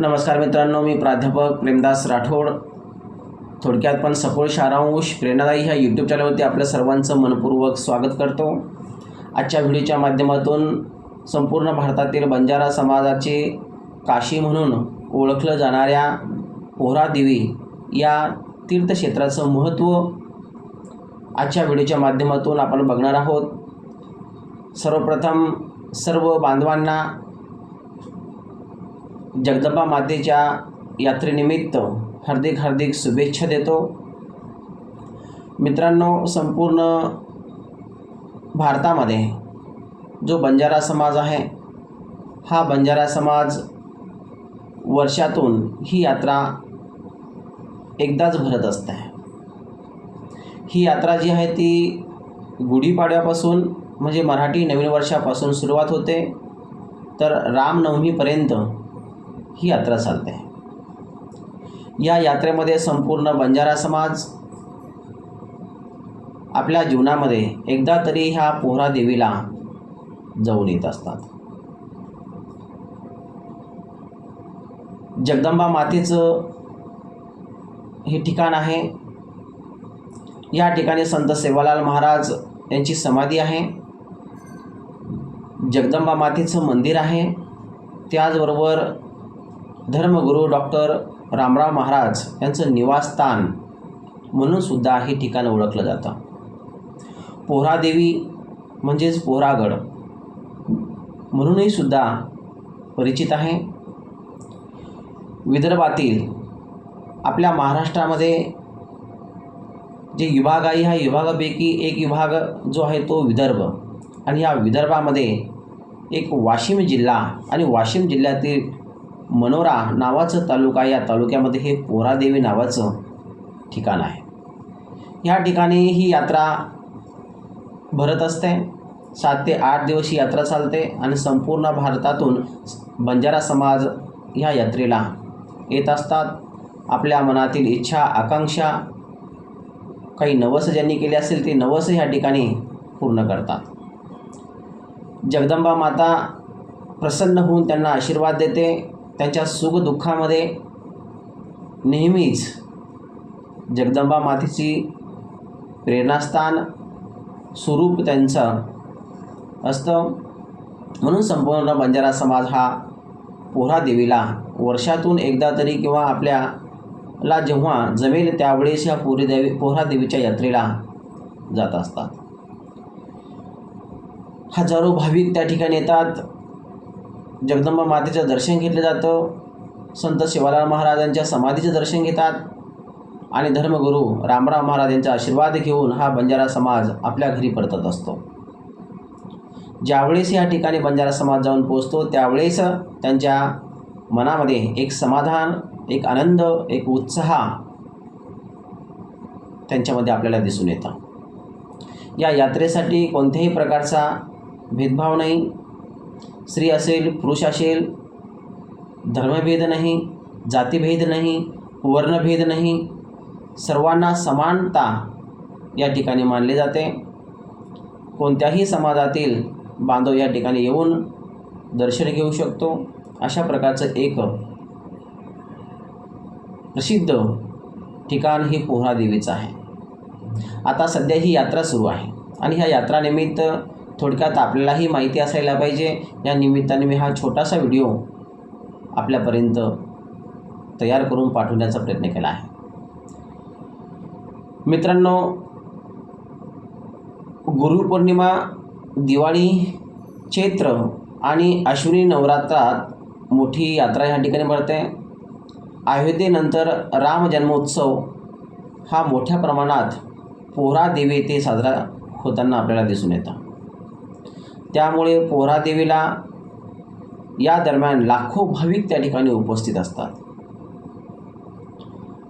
नमस्कार मित्रांनो मी प्राध्यापक प्रेमदास राठोड. थोडक्यात पण सपोळ शारांश प्रेरणादायी ह्या यूट्यूब चॅनलवरती आपल्या सर्वांचं मनपूर्वक स्वागत करतो. आजच्या व्हिडिओच्या माध्यमातून संपूर्ण भारतातील बंजारा समाजाचे काशी म्हणून ओळखलं जाणाऱ्या पोहरादेवी या तीर्थक्षेत्राचं महत्त्व आजच्या व्हिडिओच्या माध्यमातून आपण बघणार आहोत. सर्वप्रथम सर्व बांधवांना जगदंबा मातेच्या यात्रेनिमित्त हार्दिक हार्दिक शुभेच्छा देतो. मित्रांनो संपूर्ण भारतामध्ये जो बंजारा समाज आहे हा बंजारा समाज वर्षातून ही यात्रा एकदाच भरत असते. ही यात्रा जी आहे ती गुढीपाडव्यापासून म्हणजे मराठी नवीन वर्षापासून सुरुवात होते. तर रामनवमीपर्यंत ही यात्रा चालते. या यात्रेमध्ये संपूर्ण बंजारा समाज आपल्या जीवनामध्ये एकदा तरी ह्या पोहरा देवीला जाऊन येत असतात. जगदंबा मातेचं हे ठिकाण आहे. या ठिकाणी संत सेवालाल महाराज यांची समाधी आहे. जगदंबा मातेचं मंदिर आहे. त्याचबरोबर धर्मगुरू डॉक्टर रामराव महाराज यांचं निवासस्थान म्हणून सुद्धा हे ठिकाण ओळखलं जातं. पोहरादेवी म्हणजेच पोहरागड म्हणूनही सुद्धा परिचित आहे. विदर्भातील आपल्या महाराष्ट्रामध्ये जे विभाग आहे ह्या विभागापैकी एक विभाग जो आहे तो विदर्भ. आणि या विदर्भामध्ये एक वाशिम जिल्हा आणि वाशिम जिल्ह्यातील मनोरा नावाचं तालुका या तालुक्यामध्ये हे पोरादेवी नावाचं ठिकाण आहे. या ठिकाणी ही यात्रा भरत असते. सात ते आठ दिवस ही यात्रा चालते आणि संपूर्ण भारतातून बंजारा समाज ह्या यात्रेला येत असतात. आपल्या मनातील इच्छा आकांक्षा काही नवस ज्यांनी केली असेल ते नवस ह्या ठिकाणी पूर्ण करतात. जगदंबा माता प्रसन्न होऊन त्यांना आशीर्वाद देते. त्यांच्या सुखदुःखामध्ये नेहमीच जगदंबा मातेची प्रेरणास्थान स्वरूप त्यांचं असतं. म्हणून संपूर्ण बंजारा समाज हा पोहरा देवीला वर्षातून एकदा तरी किंवा आपल्याला जेव्हा जमेल त्यावेळेस ह्या पोरी देवी पोहरा देवीच्या यात्रेला जात असतात. हजारो भाविक त्या ठिकाणी येतात. जगदंबा मातेचं दर्शन घेतलं जातं. संत शिवाला महाराजांच्या समाधीचं दर्शन घेतात. आणि धर्मगुरू रामराव महाराज यांचा आशीर्वाद घेऊन हा बंजारा समाज आपल्या घरी परतत असतो. ज्यावेळेस या ठिकाणी बंजारा समाज जाऊन पोचतो त्यावेळेस त्यांच्या मनामध्ये एक समाधान एक आनंद एक उत्साह त्यांच्यामध्ये आपल्याला दिसून येतं. या यात्रेसाठी कोणत्याही प्रकारचा भेदभाव नाही. स्त्री असेल पुरुष असेल धर्मभेद नाही जातीभेद नाही वर्णभेद नाही सर्वांना समानता या ठिकाणी मानले जाते. कोणत्याही समाजातील बांधव या ठिकाणी येऊन दर्शन घेऊ शकतो. अशा प्रकारचं एक प्रसिद्ध ठिकाण हे पोहरा देवीचं आहे. आता सध्या ही यात्रा सुरू आहे आणि ह्या यात्रानिमित्त थोडक्यात आपल्यालाही माहिती असायला पाहिजे. या निमित्ताने मी हा छोटासा व्हिडिओ आपल्यापर्यंत तयार करून पाठवण्याचा प्रयत्न केला आहे. मित्रांनो गुरुपौर्णिमा दिवाळी चैत्र आणि अश्विनी नवरात्रात मोठी यात्रा ह्या ठिकाणी भरते. अयोध्येनंतर राम जन्मोत्सव हा मोठ्या प्रमाणात पोहरा देवी येथे साजरा होताना आपल्याला दिसून येतं. त्यामुळे पोहरादेवीला या दरम्यान लाखो भाविक त्या ठिकाणी उपस्थित असतात.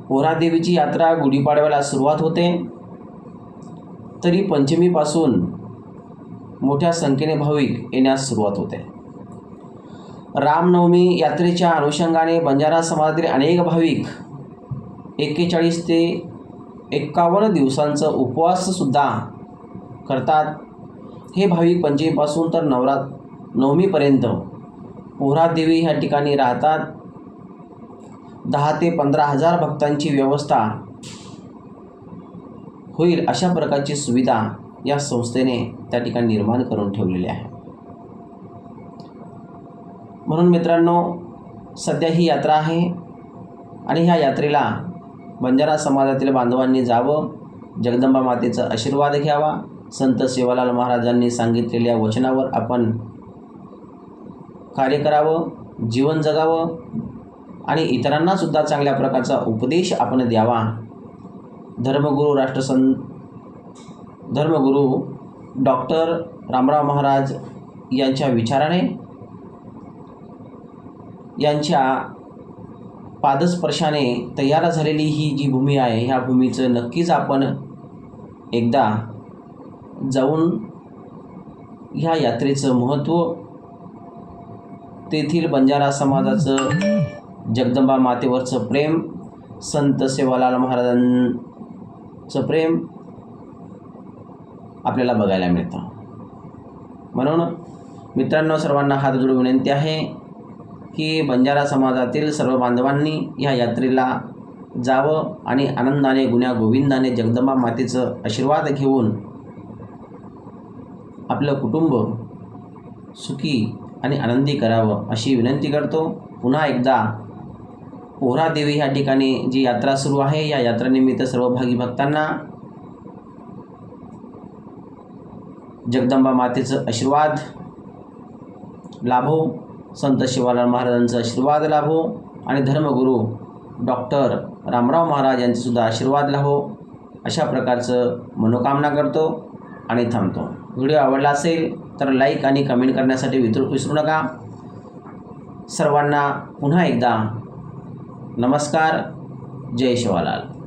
पोहरादेवीची यात्रा गुढीपाडव्याला सुरुवात होते. तरी पंचमीपासून मोठ्या संख्येने भाविक येण्यास सुरुवात होते. रामनवमी यात्रेच्या अनुषंगाने बंजारा समाजातील अनेक भाविक एक्केचाळीस ते एक्कावन्न दिवसांचं उपवाससुद्धा करतात. हे भाविक पंचमीपासून तर नवरात नवमीपर्यंत पोहरादेवी ह्या ठिकाणी राहतात. दहा ते पंधरा हजार भक्तांची व्यवस्था होईल अशा प्रकारची सुविधा या संस्थेने त्या ठिकाणी निर्माण करून ठेवलेली आहे. म्हणून मित्रांनो सध्या ही यात्रा आहे आणि ह्या यात्रेला बंजारा समाजातील बांधवांनी जावं जगदंबा मातेचा आशीर्वाद घ्यावा. संत सेवालाल महाराजांनी सांगितलेल्या वचनावर आपण कार्य करावं जीवन जगावं आणि इतरांनासुद्धा चांगल्या प्रकारचा उपदेश आपण द्यावा. धर्मगुरू राष्ट्रसं धर्मगुरू डॉक्टर रामराव महाराज यांच्या विचाराने यांच्या पादस्पर्शाने तयार झालेली ही जी भूमी आहे ह्या भूमीचं नक्कीच आपण एकदा जाऊन ह्या यात्रेचं महत्त्व तेथील बंजारा समाजाचं जगदंबा मातेवरचं प्रेम संत सेवालाल महाराजांचं प्रेम आपल्याला बघायला मिळतं. म्हणून मित्रांनो सर्वांना हात जोडून विनंती आहे की बंजारा समाजातील सर्व बांधवांनी ह्या यात्रेला जावं आणि आनंदाने गुण्या गोविंदाने जगदंबा मातेचं आशीर्वाद घेऊन आपलं कुटुंब सुखी आणि आनंदी करावं अशी विनंती करतो. पुन्हा एकदा पोहरादेवी ह्या ठिकाणी जी यात्रा सुरू आहे या यात्रेनिमित्त सर्व भागी भक्तांना जगदंबा मातेचं आशीर्वाद लाभो संत शिवालाल महाराजांचा आशीर्वाद लाभो आणि धर्मगुरू डॉक्टर रामराव महाराज यांचेसुद्धा आशीर्वाद लाभो. अशा प्रकारचं मनोकामना करतो. आणि थांबतो. व्हिडिओ आवडला असेल तर लाईक आणि कमेंट करण्यासाठी विसरू विसरू नका. सर्वांना पुन्हा एकदा नमस्कार. जय शिवालाल.